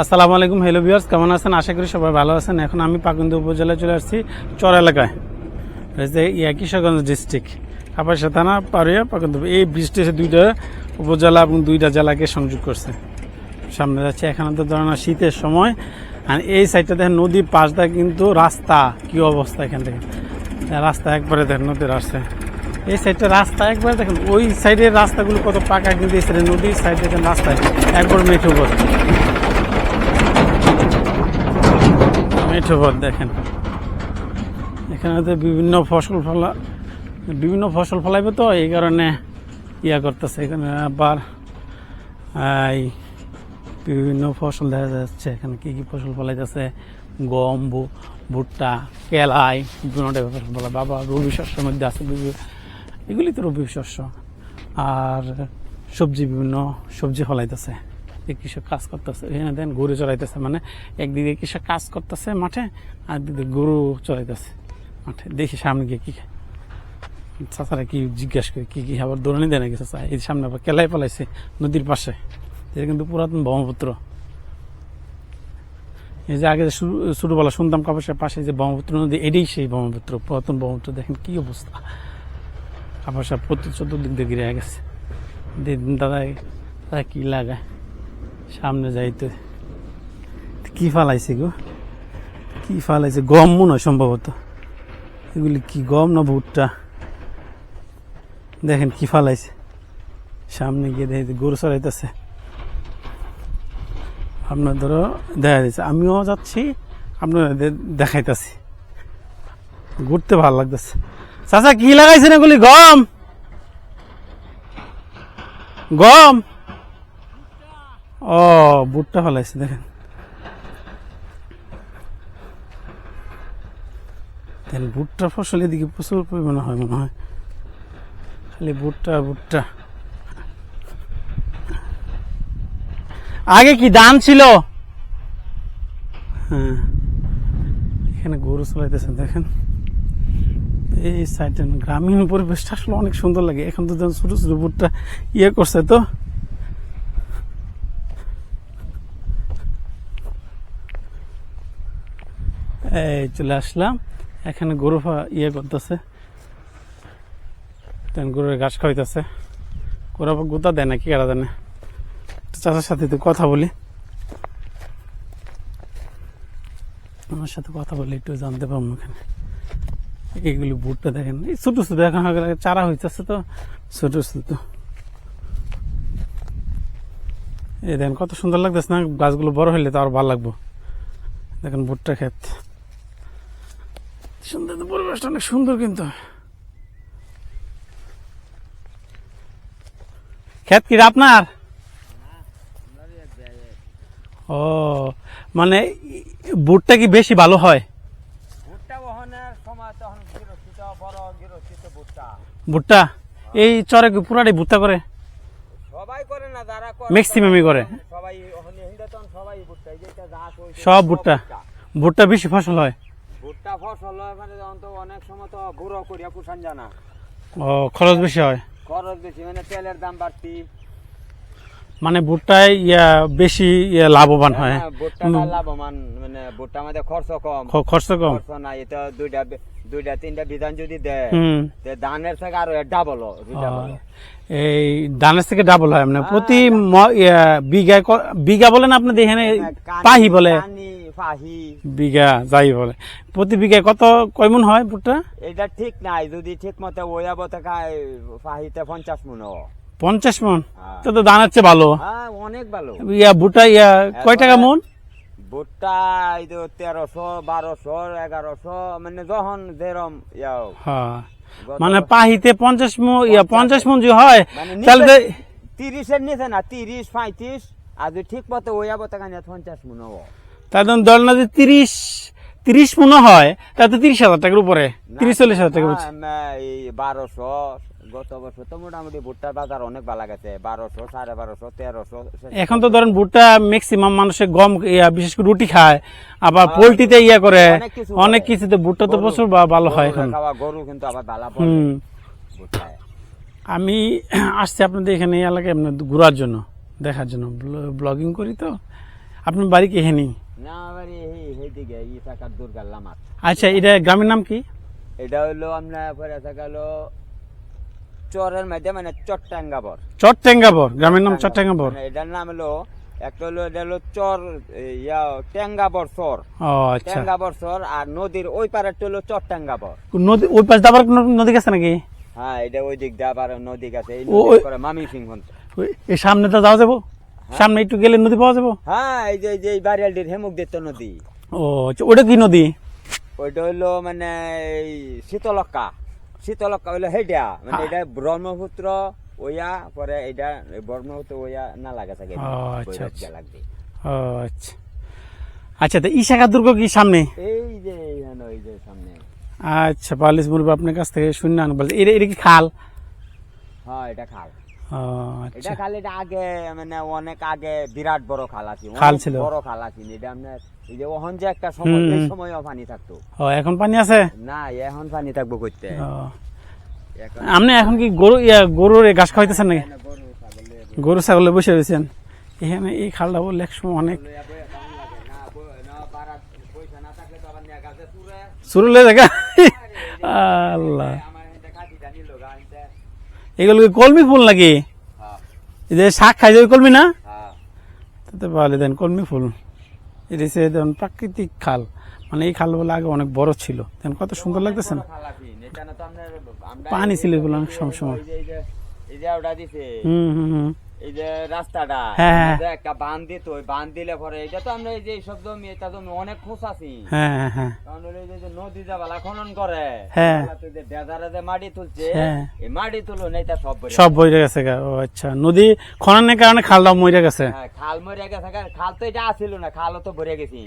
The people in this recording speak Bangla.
আসসালামু আলাইকুম হ্যালো ভিউয়ার্স কেমন আছেন? আশা করি সবাই ভালো আছেন। এখন আমি পাকুন্দি উপজেলায় চলে আসছি চর এলাকায় ইয়া কিশোরগঞ্জ ডিস্ট্রিক্ট কাপাসা থানা পাড়িয়া পাকুন্দি। এই ব্রিজটি দুইটা উপজেলা এবং দুইটা জেলাকে সংযোগ করছে। সামনে যাচ্ছে এখানে তো ধরেন শীতের সময়, আর এই সাইডটা দেখেন নদীর পাশটা কিন্তু রাস্তা, কি অবস্থা এখান থেকে? রাস্তা একবারে দেখেন নদীর আসছে। এই সাইডটা রাস্তা একবারে দেখেন, ওই সাইডের রাস্তাগুলো কত পাকা কিন্তু এই সাইডে নদীর সাইড দেখেন রাস্তায় একবার মেঠো পথ মেঠো পথ দেখেন। এখানে তো বিভিন্ন ফসল ফলা, বিভিন্ন ফসল ফলাইবে তো, এই কারণে ইয়া করতেছে। এখানে আবার বিভিন্ন ফসল দেখা যাচ্ছে। এখানে কী কী ফসল ফলাইতেছে? গম ভুট্টা, কেলাই, বিভিন্ন টাইপের ফসল ফলা। বাবা, রবি শস্যের মধ্যে আছে এগুলি তো রবি শস্য। আর সবজি, বিভিন্ন সবজি ফলাইতেছে। এই কৃষক কাজ করতেছে এখানে দেন গরু চড়াইতেছে মানে একদিকে কৃষক কাজ করতেছে মাঠে, আর দিকে গরু চড়াইতেছে মাঠে। দেখি সামনে গিয়ে কি চাচারা কি জিজ্ঞাসা করে, কি কি আবার দৌড়ানি দেয় নাকি চাচা? এই সামনে আবার কেলাই পালাইছে নদীর পাশে। এটা কিন্তু পুরাতন ব্রহ্মপুত্র। এই যে আগে যে ছোটবেলা শুনতাম কাপাসের পাশে যে ব্রহ্মপুত্র নদী, এটাই সেই ব্রহ্মপুত্র, পুরাতন ব্রহ্মপুত্র। দেখেন কি অবস্থা। কাপাসা প্রতি চতুর্দিক দিয়ে ঘিরে গেছে। দাদা দাদা কি লাগায়? সামনে যাইতে। কি ফালাইছে গো? কি ফালাইছে? গম মনে হয় সম্ভবত। এগুলি কি গম না ভুট্টা? দেখেন কি ফালাইছে। সামনে গিয়ে দেখে গরু চড়াইতেছে। আপনার ধরো দেখা যাচ্ছে। আমিও যাচ্ছি আপনার দেখাইতেছি। ঘুরতে ভালো লাগতেছে। চাচা, কি লাগাইছেন এগুলি? গম? গম? ও, বুটটা ফেলাইছে, দেখেন। দেখেন ভুট্টার ফসল এদিকে প্রচুর পরিমাণে হয় মনে হয়। খালি ভুট্টা ভুট্টা আগে কি ধান ছিল? হ্যাঁ। এখানে গরু চলাইতেছে দেখেন। এই সাইডে গ্রামীণ পরিবেশটা আসলে অনেক সুন্দর লাগে। এখন তো ছোট ছোট ভুট্টা ইয়ে করছে তো। এই চলে আসলাম। এখানে গরু ইয়ে করতেছে। গরুর ঘাস খাওয়াইতেছে। গরু গোতা দেয় না, কি কারা দেয় না। চাচার সাথে একটু কথা বলি। আমার সাথে কথা বলে একটু জানতে পারব এখানে এইগুলি বুটটা দেখেন। এই ছোট ছোট, এখন চারা হইতেছে তো, ছোট ছোট। এই দেখেন কত সুন্দর লাগতেছে না, গাছগুলো বড় হইলে তো আরও ভালো লাগবো। দেখেন ভুট্টা ক্ষেত। সুন্দর তো পরিবেশটা অনেক সুন্দর কিন্তু। ক্ষেত কি আপনার? ও মানে ভুট্টা কি বেশি ভালো হয়? ভুট্টা বহনের তখন গিরস্তিত ভুট্টা ভুট্টা এই চরে পুরাটাই ভুট্টা করে? সবাই করে না যারা করে ম্যাক্সিমামই করে। সবাই সবাই ভুট্টা সব ভুট্টা ভুট্টা বেশি ফসল হয়। ভুট্টা ফসল হয় মানে তখন তো অনেক সময় তো করিয়া জানা ও খরচ বেশি হয়? খরচ বেশি মানে তেলের দাম বাড়তি। মানে ভুট্টায় ইয়া বেশি ইয়া লাভবান হয়? হ্যাঁ, লাভবান মানে ভুট্টা আমাদের খরচ কম। খরচ কম। খরচ নাই এটা দুইটা দুইটা তিনটা বিধান যদি দেয় ধানের থেকে আরও ডাবল এই ধানের থেকে ডাবল হয় মানে প্রতি ইয়া, বিঘায় ক- বিঘা বলেন আপনি দেখেন হ্যাঁ, পাহি বলে। বিঘা যাই বলে। প্রতি বিঘায় কত কয়মন হয় ভুট্টা? এটা ঠিক নাই যদি ঠিক মতো ওয়াব থাকায় পাহিতে পঞ্চাশ মন পঞ্চাশ মন? হ্যাঁ। তো তো ধানের চেয়ে ভালো। হ্যাঁ অনেক ভালো। ইয়া ভুট্টা ইয়া কয় টাকা মন? ভুট্টা এই তো তেরোশো বারোশো এগারোশো মানে যখন যেরম ইয়াও। হ্যাঁ। মানে পাহিতে পঞ্চাশ মন ইয়া পঞ্চাশ। মন যে হয় মানে তাহলে তিরিশের নিচে না তিরিশ পঁয়ত্রিশ আর যদি ঠিক মতো ওয়াব থাকা পঞ্চাশ মন তাহলে ধর না যে তিরিশ তিরিশ মনে হয় তাহলে তো তিরিশ হাজার টাকার উপরে তিরিশ চল্লিশ হাজার টাকা বারোশো গত বছর তো মোটামুটি ভুট্টার বাজার অনেক ভালো গেছে বারোশো সাড়ে বারোশো তেরোশো এখন তো ধরেন ভুট্টা ম্যাক্সিমাম মানুষের গম বিশেষ করে রুটি খায় আবার পোলট্রিতে ইয়া করে হ্যাঁ, অনেক কিছু অনেক কিছুতে ভুট্টা তো প্রচুর ভালো হয় গরু এখন। গরু কিন্তু আবার ভালো হুম। আমি আসছি আপনাদের এখানে এলাকায় এমনি ঘোরার জন্য দেখার জন্য ব্লগিং করি তো। আপনার বাড়ি কি হেনি আচ্ছা এটা গ্রামের নাম কি? এটা আপনার পরে থাকালো চরের মধ্যে মানে চট্টাঙ্গাবর। চট্টেঙ্গাবর গ্রামের নাম চট্টেঙ্গাবর। মানে এটার নাম হলো একটা হলো এটা হলো চর ইয়া টেঙ্গাবর চর। আচ্ছা। চর আর নদীর ওই পারেরটা হলো চট্টাঙ্গাবর। নদী ওই পাশে কোনো নদী গেছে নাকি? হ্যাঁ এটা ওই দিক দিয়ে আবার নদী গেছে। মামি সিংহ এই সামনে তো যাওয়া যাব। সামনে একটু গেলে নদী পাওয়া যাব? হ্যাঁ এই যে এই যে বারিয়ালটির হেমুক দিত নদী। ও আচ্ছা ওটা কি নদী? ওইটা হইল মানে এই শীতলক্কা শীতলক্কা হইল হেইটা মানে হ্যাঁ। এটা ব্রহ্মপুত্র ওয়া পরে এটা ব্রহ্মপুত্র ওয়া না লাগা থাকে আচ্ছা, আচ্ছা। লাগবে। ও আচ্ছা। আচ্ছা তো ইশাখা দুর্গ কি সামনে? এই যে ওই যে সামনে। আচ্ছা পালিশ মুরবি আপনার কাছ থেকে শূন্য আন বলছে এটা এটা কি খাল? হ্যাঁ এটা খাল। এটা আচ্ছা। খাল এটা আগে মানে অনেক আগে বিরাট বড় খাল আছে খাল ছিল। বড় খাল আছে এটা আপনার এই যে ওহন যে একটা সময় সময়ও পানি থাকতো। ও এখন পানি আছে? না এখন পানি থাকব করতে। আপনি এখন কি গরু ইয়া গরুর ঘাস খাওয়াইতেছেন নাকি? গরু ছাগলে বসে। রয়েছেন। এখানে এই খালটা বললে এক সময় অনেক। শুরুলে দেখা? আল্লাহ। এগুলো কি কলমি ফুল নাকি? হ্যাঁ, এই যে শাক খাই ওই কলমি না? হ্যাঁ। তাতে ভালো দেন কলমি ফুল। এটা হচ্ছে প্রাকৃতিক খাল। মানে এই খালগুলো আগে অনেক বড় ছিল। দেন কত সুন্দর লাগতেছে না? পানি ছিল এগুলো অনেক সবসময়। হুম হুম হুম। এই যে রাস্তাটা হ্যাঁ, হ্যাঁ। এটা একটা বান দিত ওই বান দিলে পরে এটা তো আমরা এই যে সব জমি এটা জমি অনেক খোঁজ আছি হ্যাঁ কারণ যে- নদী যা বালা খনন করে হ্যাঁ। বালা যে মাটি তুলছে। এই মাটি তুলো এটা সব সব বইরে গেছে ও আচ্ছা নদী খননের কারণে খালটা মরে গেছে হ্যাঁ, খাল মরে গেছে খাল তো এটা আসিল না খালও তো ভরে গেছি